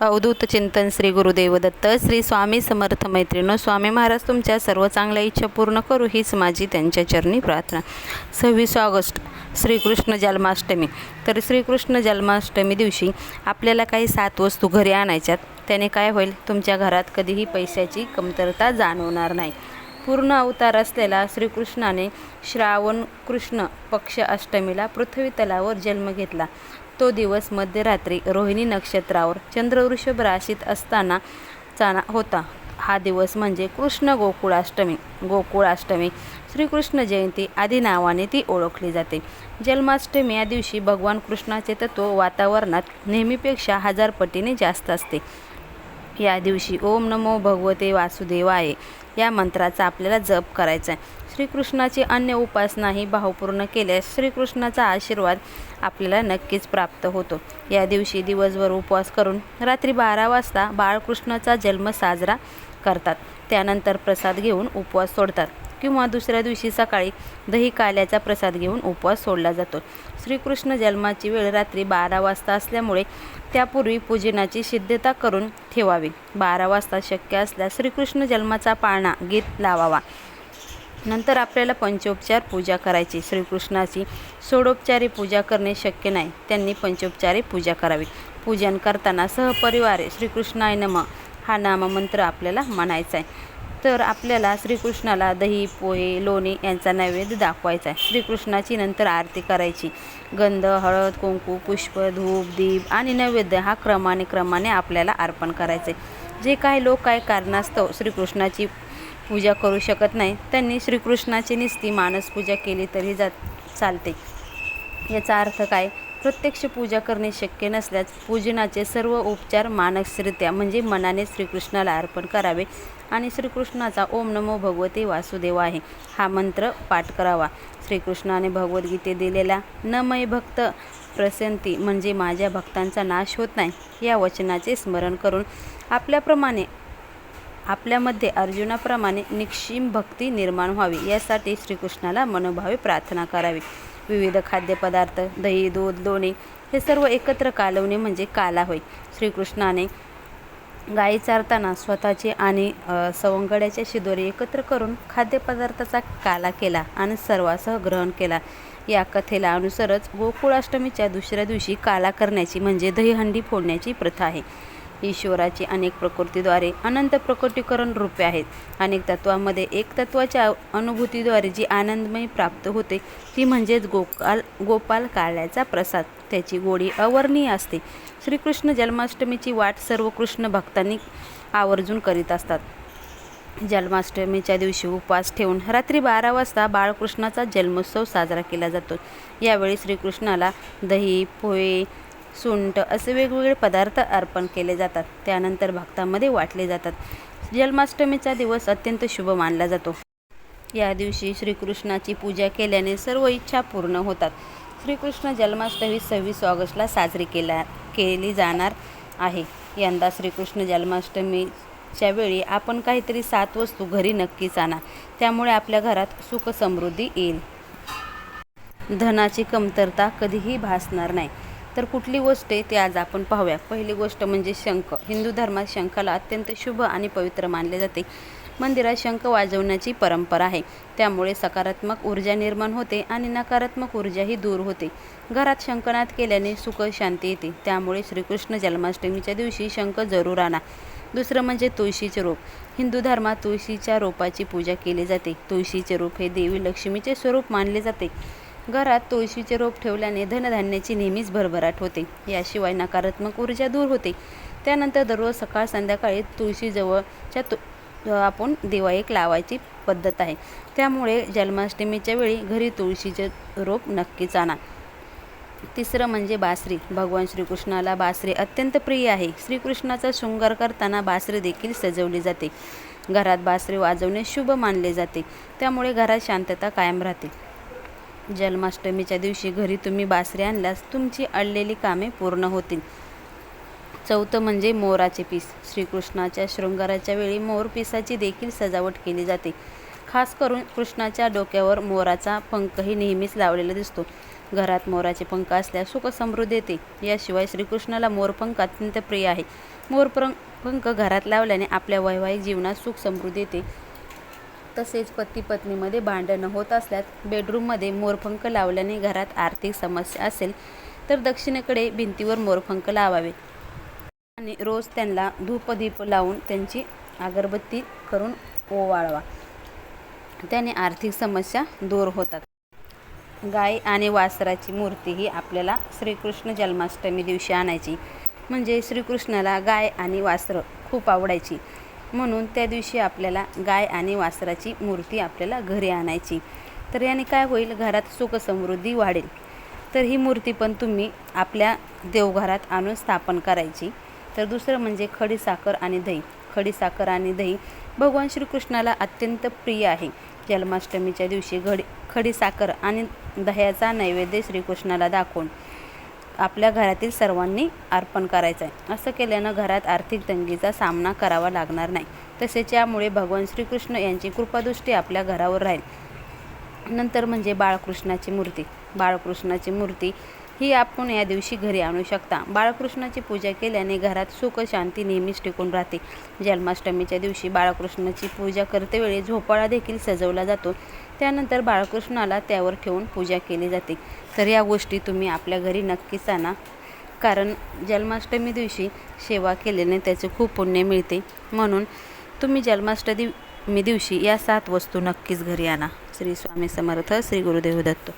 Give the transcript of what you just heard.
अवधूत चिंतन श्री गुरुदेव दत्त श्री स्वामी समर्थ मैत्रिणो स्वामी महाराज तुमच्या सर्व चांगल्या इच्छा पूर्ण करू हीच माझी त्यांच्या चरणी प्रार्थना. सव्वीस ऑगस्ट श्रीकृष्ण जन्माष्टमी. तर श्रीकृष्ण जन्माष्टमी दिवशी आपल्याला काही सात वस्तू घरी आणायच्यात. त्याने काय होईल? तुमच्या घरात कधीही पैशाची कमतरता जाणवणार नाही. पूर्ण अवतार असलेला श्रीकृष्णाने श्रावण कृष्ण पक्ष अष्टमीला पृथ्वी तलावर जन्म घेतला. तो दिवस मध्यरात्री रोहिणी नक्षत्रावर चंद्रवृषभ राशीत असताना चाना होता. हा दिवस म्हणजे कृष्ण गोकुळाष्टमी. गोकुळाष्टमी श्रीकृष्ण जयंती आदी नावाने ती ओळखली जाते. जन्माष्टमी या दिवशी भगवान कृष्णाचे तत्व वातावरणात नेहमीपेक्षा हजार पटीने जास्त असते. या दिवशी ओम नमो भगवते वासुदेवाय या मंत्राचा आपल्याला जप करायचा आहे श्रीकृष्णाची अन्य उपासनाही भावपूर्ण केल्यास श्रीकृष्णाचा आशीर्वाद आपल्याला नक्कीच प्राप्त होतो. या दिवशी दिवसभर उपवास करून रात्री बारा वाजता बाळकृष्णाचा जन्म साजरा करतात. त्यानंतर प्रसाद घेऊन उपवास सोडतात किंवा दुसऱ्या दिवशी सकाळी दही काल्याचा प्रसाद घेऊन उपवास सोडला जातो. श्रीकृष्ण जन्माची वेळ रात्री बारा वाजता असल्यामुळे त्यापूर्वी पूजनाची सिद्धता करून ठेवावी. बारा वाजता शक्य असल्यास श्रीकृष्ण जन्माचा पाळणा गीत लावावा. नंतर आपल्याला पंचोपचार पूजा करायची. श्रीकृष्णाची सोडोपचारी पूजा करणे शक्य नाही. त्यांनी पंचोपचारी पूजा करावी. पूजन करताना सहपरिवारे श्रीकृष्णाय नम हा नाममंत्र आपल्याला म्हणायचा आहे. तर आपल्याला श्रीकृष्णाला दही पोहे लोणी यांचा नैवेद्य दाखवायचा आहे. श्रीकृष्णाची नंतर आरती करायची. गंध हळद कुंकू पुष्प धूप दीप आणि नैवेद्य हा क्रमाने क्रमाने आपल्याला अर्पण करायचे. जे काही लोक काही कारणास्तव श्रीकृष्णाची पूजा करू शकत नाही. त्यांनी श्रीकृष्णाची निस्ती मानस पूजा केली तरी जात चालते. याचा अर्थ काय? प्रत्यक्ष पूजा करणे शक्य नसल्यास पूजनाचे सर्व उपचार मानसरित्या म्हणजे मनाने श्रीकृष्णाला अर्पण करावे आणि श्रीकृष्णाचा ओम नमो भगवते वासुदेव आहे हा मंत्र पाठ करावा. श्रीकृष्णाने भगवद्गीते दिलेला न भक्त प्रसंती म्हणजे माझ्या भक्तांचा नाश होत नाही या वचनाचे स्मरण करून आपल्याप्रमाणे आपल्यामध्ये अर्जुनाप्रमाणे निक्षिम भक्ती निर्माण व्हावी यासाठी श्रीकृष्णाला मनोभावे प्रार्थना करावी. विविध खाद्यपदार्थ दही दूध लोणी हे सर्व एकत्र कालवणे म्हणजे काला होय. श्रीकृष्णाने गायी चारताना स्वतःचे आणि अ, सवंगड्याचे शिदोरी एकत्र करून खाद्यपदार्थाचा काला केला आणि सर्वासह ग्रहण केला. या कथेला अनुसरच गोकुळाष्टमीच्या दुसऱ्या दिवशी काला करण्याची म्हणजे दहीहंडी फोडण्याची प्रथा आहे. ईश्वराची अनेक प्रकृतीद्वारे अनंत प्रकटीकरण रूपे आहेत. अनेक तत्वामध्ये एक तत्वाच्या अनुभूतीद्वारे जी आनंदमयी प्राप्त होते ती म्हणजेच गोपाल गोपाल काळ्याचा प्रसाद. त्याची गोडी अवर्णीय असते. श्रीकृष्ण जन्माष्टमीची वाट सर्व कृष्ण भक्तांनी आवर्जून करीत असतात. जन्माष्टमीच्या दिवशी उपवास ठेवून रात्री बारा वाजता बाळकृष्णाचा जन्मोत्सव साजरा केला जातो. यावेळी श्रीकृष्णाला दही पोहे सुंट असे वेगवेगळे पदार्थ अर्पण केले जातात. त्यानंतर भक्तांमध्ये वाटले जातात. जन्माष्टमीचा दिवस अत्यंत शुभ मानला जातो. या दिवशी श्रीकृष्णाची पूजा केल्याने सर्व इच्छा पूर्ण होतात. श्रीकृष्ण जन्माष्टमी सव्वीस ऑगस्टला साजरी केला केली जाणार आहे. यंदा श्रीकृष्ण जन्माष्टमीच्या वेळी आपण काहीतरी सात वस्तू घरी नक्कीच आणा. त्यामुळे आपल्या घरात सुख समृद्धी येईल. धनाची कमतरता कधीही भासणार नाही. तर कुठली गोष्ट आहे ते आज आपण पाहूया. पहिली गोष्ट म्हणजे शंख. हिंदू धर्मात शंखाला अत्यंत शुभ आणि पवित्र मानले जाते. मंदिरात शंख वाजवण्याची परंपरा आहे. त्यामुळे सकारात्मक ऊर्जा निर्माण होते आणि नकारात्मक ऊर्जाही दूर होते. घरात शंखनाद केल्याने सुख शांती येते. त्यामुळे श्रीकृष्ण जन्माष्टमीच्या दिवशी शंख जरूर आणा. दुसरं म्हणजे तुळशीचे रोप. हिंदू धर्मात तुळशीच्या रोपाची पूजा केली जाते. तुळशीचे रोप हे देवी लक्ष्मीचे स्वरूप मानले जाते. घरात तुळशीचे रोप ठेवल्याने धनधान्याची नेहमीच भरभराट होते. याशिवाय नकारात्मक ऊर्जा दूर होते. त्यानंतर दररोज सकाळ संध्याकाळी तुळशीजवळच्या तु आपण दिवा एक लावायची पद्धत आहे. त्यामुळे जन्माष्टमीच्या वेळी घरी तुळशीचे रोप नक्कीच आणा. तिसरं म्हणजे बासरी. भगवान श्रीकृष्णाला बासरी अत्यंत प्रिय आहे. श्रीकृष्णाचा शृंगार करताना बासरी देखील सजवली जाते. घरात बासरी वाजवणे शुभ मानले जाते. त्यामुळे घरात शांतता कायम राहते. जन्माष्टमीच्या दिवशी घरी तुम्ही बासरी आणल्यास तुमची अडलेली कामे पूर्ण होतील. चौथं म्हणजे मोराचे पीस. श्रीकृष्णाच्या शृंगाराच्या वेळी मोर पिसाची देखील सजावट केली जाते. खास करून कृष्णाच्या डोक्यावर मोराचा पंखही नेहमीच लावलेला दिसतो. घरात मोराचे पंख असल्यास सुखसमृद्धी येते. याशिवाय श्रीकृष्णाला मोरपंख अत्यंत प्रिय आहे. मोरपं पंख घरात लावल्याने आपल्या वैवाहिक जीवनात सुख समृद्धी येते. तसेच पती पत्नीमध्ये भांडणं होत असल्यास बेडरूममध्ये मोरपंख लावल्याने घरात आर्थिक समस्या असेल तर दक्षिणेकडे भिंतीवर मोरपंख लावावे. आणि रोज त्यांना धूपदीप लावून त्यांची अगरबत्ती करून ओवाळवा. त्याने आर्थिक समस्या दूर होतात. गाय आणि वासराची मूर्ती ही आपल्याला श्रीकृष्ण जन्माष्टमी दिवशी आणायची. म्हणजे श्रीकृष्णाला गाय आणि वासरं खूप आवडायची. म्हणून त्या दिवशी आपल्याला गाय आणि वासराची मूर्ती आपल्याला घरी आणायची. तर याने काय होईल? घरात सुखसमृद्धी वाढेल. तर ही मूर्ती पण तुम्ही आपल्या देवघरात आणून स्थापन करायची. तर दुसरं म्हणजे खडीसाखर आणि दही. खडीसाखर आणि दही भगवान श्रीकृष्णाला अत्यंत प्रिय आहे. जन्माष्टमीच्या दिवशी घडी खडीसाखर आणि दह्याचा नैवेद्य श्रीकृष्णाला दाखवून आपल्या घरातील सर्वांनी अर्पण करायचं आहे असं केल्यानं घरात आर्थिक तंगीचा सामना करावा लागणार नाही. तसेच यामुळे भगवान श्रीकृष्ण यांची कृपादृष्टी आपल्या घरावर राहील. नंतर म्हणजे बाळकृष्णाची मूर्ती. बाळकृष्णाची मूर्ती ही आपण या दिवशी घरी आणू शकता. बाळकृष्णाची पूजा केल्याने घरात सुख शांती नेहमीच टिकून राहते. जन्माष्टमीच्या दिवशी बाळकृष्णाची पूजा करतेवेळी झोपाळा देखील सजवला जातो. त्यानंतर बाळकृष्णाला त्यावर ठेवून पूजा केली जाते. तर या गोष्टी तुम्ही आपल्या घरी नक्कीच आणा. कारण जन्माष्टमी दिवशी सेवा केल्याने त्याचे खूप पुण्य मिळते. म्हणून तुम्ही जन्माष्टमी दिवशी या सात वस्तू नक्कीच घरी आणा. श्री स्वामी समर्थ श्री गुरुदेव दत्त.